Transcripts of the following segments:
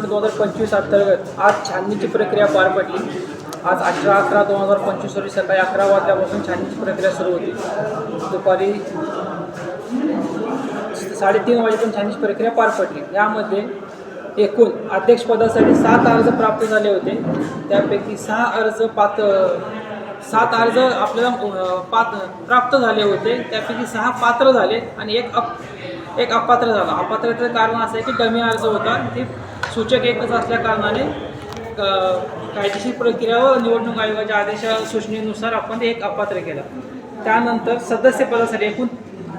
निवडणूक दोन हजार पंचवीस अंतर्गत आज छाननीची प्रक्रिया पार पडली. आज अठरा अकरा दोन हजार पंचवीस रोजी सकाळी अकरा वाजल्यापासून छाननीची प्रक्रिया सुरू होती. दुपारी साडेतीन वाजेपर्यंत छाननीची प्रक्रिया पार पडली. यामध्ये एकूण अध्यक्षपदासाठी सात अर्ज प्राप्त झाले होते. त्यापैकी सहा अर्ज पात सात अर्ज आपल्याला पात प्राप्त झाले होते. त्यापैकी सहा पात्र झाले आणि एक अप एक अपात्र झाला. अपात्राचं कारण असं आहे की डमी अर्ज होता. ते सूचक एकच असल्या कारणाने कायदेशीर प्रक्रिया व निवडणूक आयोगाच्या आदेशा सूचनेनुसार आपण ते एक अपात्र केला. त्यानंतर सदस्यपदासाठी एकूण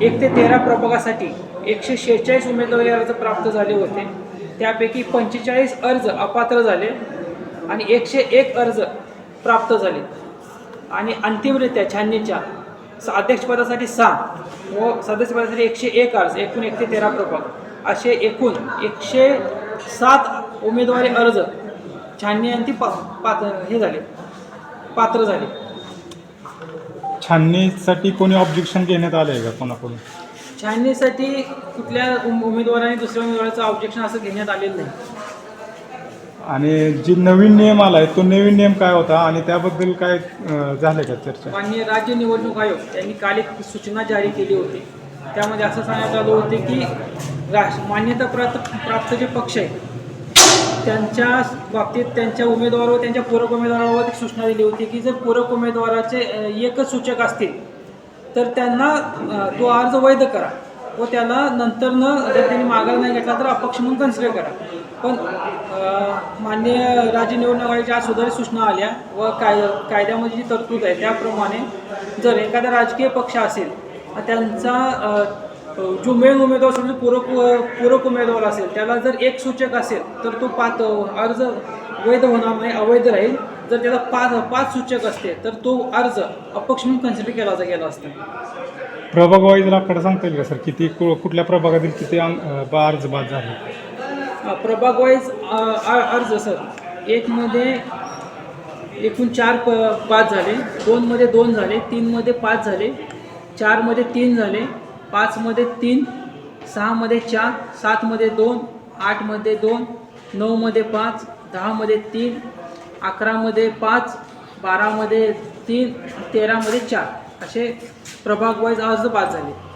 एक ते तेरा प्रभागासाठी एकशे शेहेचाळीस उमेदवारी अर्ज प्राप्त झाले होते. त्यापैकी पंचेचाळीस अर्ज अपात्र झाले आणि एकशे एक अर्ज प्राप्त झाले. आणि अंतिमरित्या छाननीच्या अध्यक्षपदासाठी सहा व सदस्यपदासाठी एकशे एक अर्ज एकूण एक ते तेरा प्रभाग. असे एकूण एकशे सात उमेदवारी अर्ज. छाननी पा पात्र हे झाले. पात्र झाले. छाननीसाठी कोणी ऑब्जेक्शन घेण्यात आलं आहे का कोणाकडून? छाननीसाठी कुठल्या उम- उमेदवाराने दुसऱ्या उमेदवाराचं ऑब्जेक्शन असं घेण्यात आलेलं नाही. आणि जी नवीन नियम आला आहे तो नवीन नियम काय होता आणि त्याबद्दल काय अं, झालं का चर्चा? माननीय राज्य निवडणूक आयोग यांनी काल एक सूचना जारी केली होती. त्यामध्ये असं सांगण्यात आलं होते की राष्ट्र मान्यता प्राप्त प्राप्त जे पक्ष आहेत त्यांच्या बाबतीत त्यांच्या उमेदवार व त्यांच्या पूरक उमेदवारावर एक सूचना दिली होती की जर पूरक उमेदवाराचे एकच सूचक असतील तर त्यांना तो अर्ज वैध करा व त्याला नंतरनं जर त्यांनी माघार नाही घेतला तर अपक्ष म्हणून कन्सिडर करा. पण माननीय राज्य निवडणूक आयोगाच्या आज सुधारित सूचना आल्या व काय कायद्यामध्ये जी तरतूद आहे त्याप्रमाणे जर एखादा राजकीय पक्ष असेल त्यांचा जो मेन उमेदवार सोडून पूरक पूरक उमेदवार असेल त्याला जर एक सूचक असेल तर तो पाच अर्ज वैध होणार नाही अवैध राहील. जर त्याला पाच पाच सूचक असते तर तो अर्ज अपक्ष म्हणून कन्सिडर केला गेला असता. प्रभाग वाईज आकडे सांगता येईल का सर? किती कुठल्या प्रभागातील किती अर्ज बाद झाले? प्रभाग वाईज अर्ज सर एकमध्ये एकूण चार प पाच झाले. दोनमध्ये दोन झाले तीनमध्ये पाच झाले. चारमध्ये तीन झाले. पाचमध्ये तीन सहामध्ये चार सातमध्ये दोन आठमध्ये दोन नऊमध्ये पाच दहामध्ये तीन अकरामध्ये पाच बारामध्ये तीन तेरामध्ये चार. असे प्रभाग वाईज अर्ज पाच झाले.